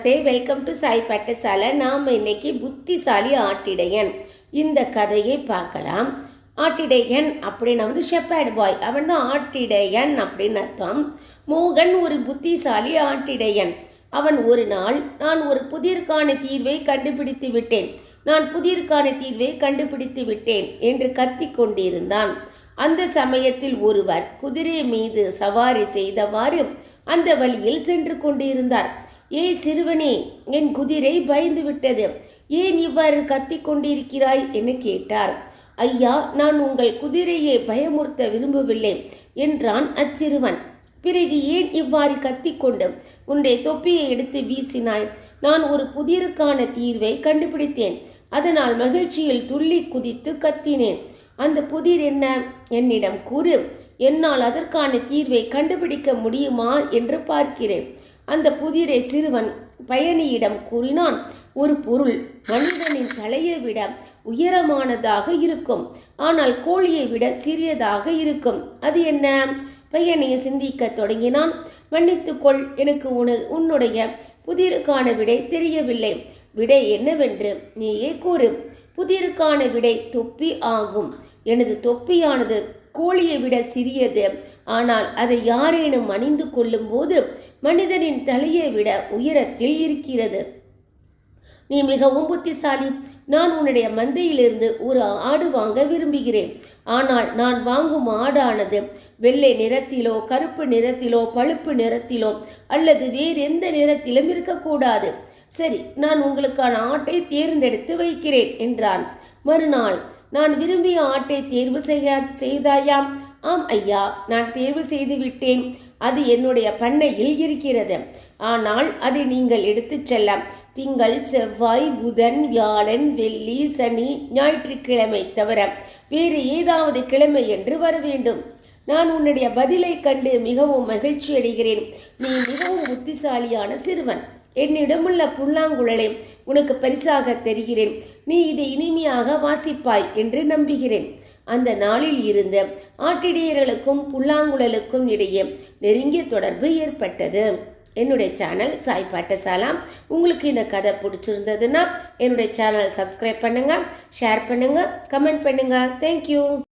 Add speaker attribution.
Speaker 1: Namaste welcome to Sai Pattasalai. நாம் இன்னைக்கு புத்திசாலி ஆட்டிடையன். இந்த கதையை பார்க்கலாம். ஆட்டிடையன் அப்படின்னா வந்து ஷெப்பர்ட் பாய் அவன் தான் ஆட்டிடையன் அப்படின்னு அர்த்தம். மோகன் ஒரு புத்திசாலி ஆட்டிடையன். அவன் ஒரு நாள் நான் ஒரு புதிர்கான தீர்வை கண்டுபிடித்து விட்டேன். நான் புதிர்கான தீர்வை கண்டுபிடித்து விட்டேன் என்று கத்திக் கொண்டிருந்தான். அந்த சமயத்தில் ஒருவர் குதிரை மீது சவாரி செய்தவாறு அந்த வழியில் சென்று கொண்டிருந்தார். ஏய் சிறுவனே என் குதிரை பயந்து விட்டது ஏன் இவ்வாறு கத்திக் கொண்டிருக்கிறாய்? கேட்டார். ஐயா நான் உங்கள் குதிரையை பயமுறுத்த விரும்பவில்லை என்றான் அச்சிறுவன். பிறகு ஏன் இவ்வாறு கத்திக்கொண்டு உன்னுடைய தொப்பியை எடுத்து வீசினாய்? நான் ஒரு புதிருக்கான தீர்வை கண்டுபிடித்தேன். அதனால் மகிழ்ச்சியில் துள்ளி குதித்து கத்தினேன். அந்த புதிர் என்ன? என்னிடம் கூறு. என்னால் அதற்கான தீர்வை கண்டுபிடிக்க முடியுமா? என்று பார்க்கிறேன். அந்த புதிரை சிறுவன் பயணியிடம் கூறினான் ஒரு பொருள் மனிதனின் தலையை விட உயரமானதாக இருக்கும். ஆனால் கோழியை விட சிறியதாக இருக்கும். அது என்ன? பையனை சிந்திக்க தொடங்கினான் மன்னித்துக்கொள் எனக்கு உன உன்னுடைய புதிருக்கான விடை தெரியவில்லை. விடை என்னவென்று நீயே கூறு. புதிருக்கான விடை தொப்பி ஆகும். எனது தொப்பியானது கோழியை விட சிறியது. ஆனால் அதை யாரேனும் அணிந்து கொள்ளும் போது மனிதனின் தலையை விட உயரத்தில் இருக்கிறது. நீ மிகவும் புத்திசாலி நான் உன்னுடைய மந்தையிலிருந்து ஒரு ஆடு வாங்க விரும்புகிறேன். ஆனால் நான் வாங்கும் ஆடானது வெள்ளை நிறத்திலோ கருப்பு நிறத்திலோ பழுப்பு நிறத்திலோ அல்லது வேறு எந்த நிறத்திலும் இருக்கக்கூடாது. சரி நான் உங்களுக்கான ஆட்டை தேர்ந்தெடுத்து வைக்கிறேன் என்றான். மறுநாள் நான் விரும்பிய ஆட்டை தேர்வு செய்ய செய்தாயாம். ஆம் ஐயா நான் தேர்வு செய்து விட்டேன். அது என்னுடைய பண்ணையில் இருக்கிறது. ஆனால் அதை நீங்கள் எடுத்துச் செல்ல. திங்கள் செவ்வாய் புதன் வியாழன் வெள்ளி சனி ஞாயிற்றுக்கிழமை தவிர வேறு ஏதாவது கிழமை என்று வர வேண்டும். நான் உன்னுடைய பதிலை கண்டு மிகவும் மகிழ்ச்சி அடைகிறேன் நீ மிகவும் புத்திசாலியான சிறுவன். என்னிடமுள்ள புல்லாங்குழலை உனக்கு பரிசாக தெரிகிறேன். நீ இதை இனிமையாக வாசிப்பாய் என்று நம்புகிறேன். அந்த நாளில் இருந்த ஆட்டிடையர்களுக்கும் புல்லாங்குழலுக்கும் இடையே நெருங்கிய தொடர்பு ஏற்பட்டது. என்னுடைய சேனல் சாய் பாட்டசாலாம். உங்களுக்கு இந்த கதை பிடிச்சிருந்ததுன்னா என்னுடைய சேனல் சப்ஸ்கிரைப் பண்ணுங்கள் ஷேர் பண்ணுங்கள் கமெண்ட் பண்ணுங்கள் தேங்க்யூ